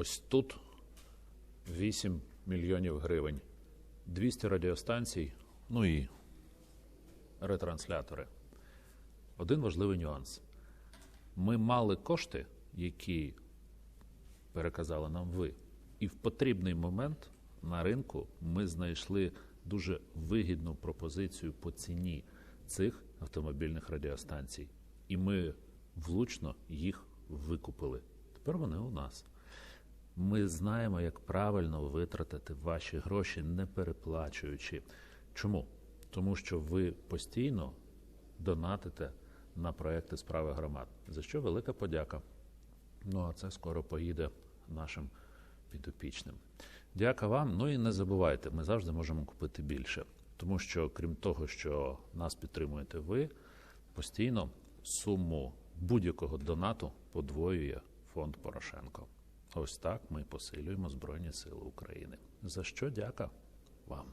Ось тут 8 мільйонів гривень, 200 радіостанцій, ну і ретранслятори. Один важливий нюанс. Ми мали кошти, які переказали нам ви. І в потрібний момент на ринку ми знайшли дуже вигідну пропозицію по ціні цих автомобільних радіостанцій. І ми влучно їх викупили. Тепер вони у нас. Ми знаємо, як правильно витратити ваші гроші, не переплачуючи. Чому? Тому що ви постійно донатите на проекти справи громад, за що велика подяка. Ну а це скоро поїде нашим підопічним. Дяка вам. Ну і не забувайте, ми завжди можемо купити більше. Тому що, крім того, що нас підтримуєте ви, постійно суму будь-якого донату подвоює фонд Порошенко. Ось так ми посилюємо Збройні Сили України. За що дяка вам.